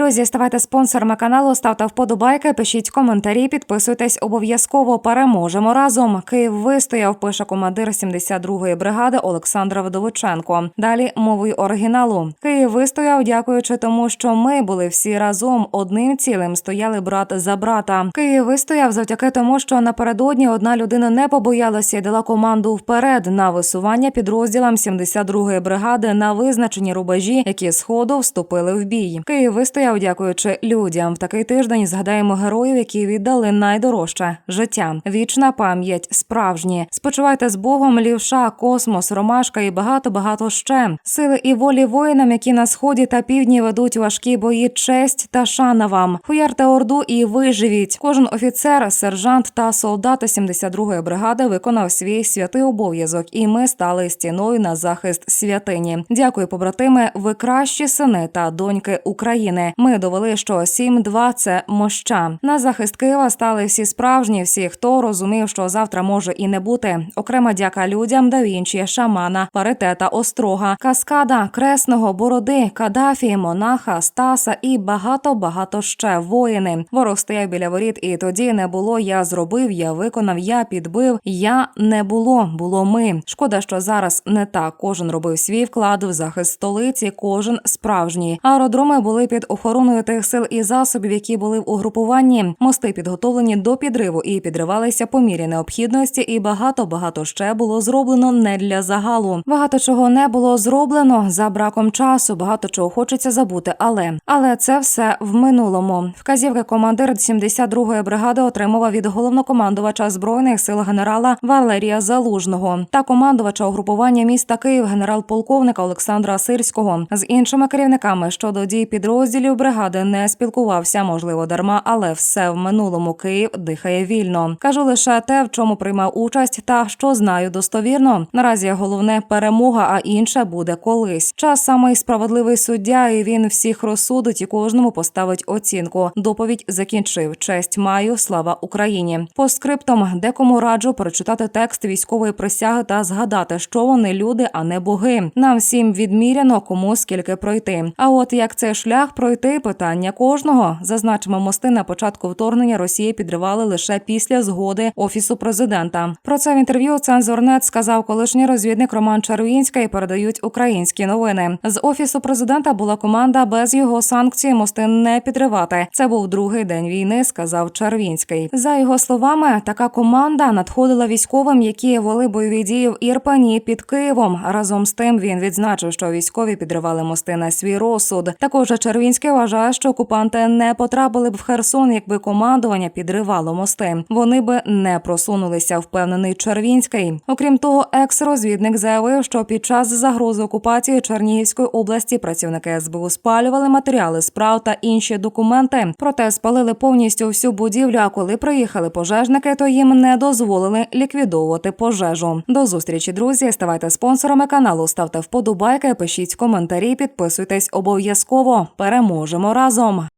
друзі, ставайте спонсорами каналу, ставте вподобайки, пишіть коментарі, підписуйтесь обов'язково. Переможемо разом. Київ вистояв, пише командир 72-ї бригади Олександр Вдовиченко. Далі мовою оригіналу. Київ вистояв, дякуючи тому, що ми були всі разом одним цілим, стояли брат за брата. Київ вистояв завдяки тому, що напередодні одна людина не побоялася і дала команду вперед на висування підрозділам 72-ї бригади на визначені рубежі, які сходу вступили в бій. Київ вистояв, дякуючи людям. В такий тиждень згадаємо героїв, які віддали найдорожче життя. Вічна пам'ять справжні. Спочивайте з Богом, лівша, космос, ромашка і багато багато ще. Сили і волі воїнам, які на сході та півдні ведуть важкі бої. Честь та шана вам. Хуярте орду і виживіть. Кожен офіцер, сержант та солдат 72-ї бригади виконав свій святий обов'язок, і ми стали стіною на захист святині. Дякую, побратими. Ви кращі сини та доньки України. Ми довели, що 7-2 – це моща. На захист Києва стали всі справжні, всі, хто розумів, що завтра може і не бути. Окрема дяка людям да Вінчі, шамана, паритета, острога, каскада, кресного, бороди, кадафі, монаха, стаса і багато багато ще воїни. Ворог стояв біля воріт, і тоді не було. Я зробив, я виконав, я підбив. Я не було, було ми. Шкода, що зараз не так. Кожен робив свій вклад в захист столиці, кожен справжній. Аеродроми були під охороною тих сил і засобів, які були в угрупуванні. Мости підготовлені до підриву і підривалися по мірі необхідності, і багато багато ще було зроблено не для загалу. Багато чого не було зроблено за браком часу. Багато чого хочеться забути, але але це все в минулому. Вказівки командир 72-ї бригади отримував від головнокомандувача збройних сил генерала Валерія Залужного та командувача угрупування міста Київ генерал-полковника Олександра Сирського з іншими керівниками щодо дій підрозділів бригади не спілкувався, можливо, дарма, але все в минулому Київ дихає вільно. Кажу лише те, в чому приймав участь, та що знаю достовірно. Наразі головне перемога, а інше буде колись. Час самий справедливий суддя, і він всіх розсудить і кожному поставить оцінку. Доповідь закінчив. Честь маю, слава Україні. По скриптам декому раджу прочитати текст військової присяги та згадати, що вони люди, а не боги. Нам всім відміряно кому скільки пройти. А от як цей шлях пройти, питання кожного. Зазначимо, мости на початку вторгнення Росії підривали лише після згоди офісу президента. Про це в інтерв'ю цензорнет сказав колишній розвідник Роман Чарвінська і передають українські новини. З офісу президента була команда без його санкцій мости не підривати. Це був другий день війни, сказав Чарвінський. За його словами, така команда надходила військовим, які вели бойові дії в Ірпані під Києвом. Разом з тим він відзначив, що військові підривали мости на свій розсуд. Також Червінський вважає, що окупанти не потрапили б в Херсон, якби командування підривало мости. Вони би не просунулися. Впевнений Червінський. Окрім того, екс-розвідник заявив, що під час загрози окупації Чернігівської області працівники СБУ спалювали матеріали справ та інші документи. Проте спалили повністю всю будівлю. А коли приїхали пожежники, то їм не дозволили ліквідовувати пожежу. До зустрічі, друзі. Ставайте спонсорами каналу, ставте вподобайки, пишіть коментарі, підписуйтесь обов'язково. Переможемо разом.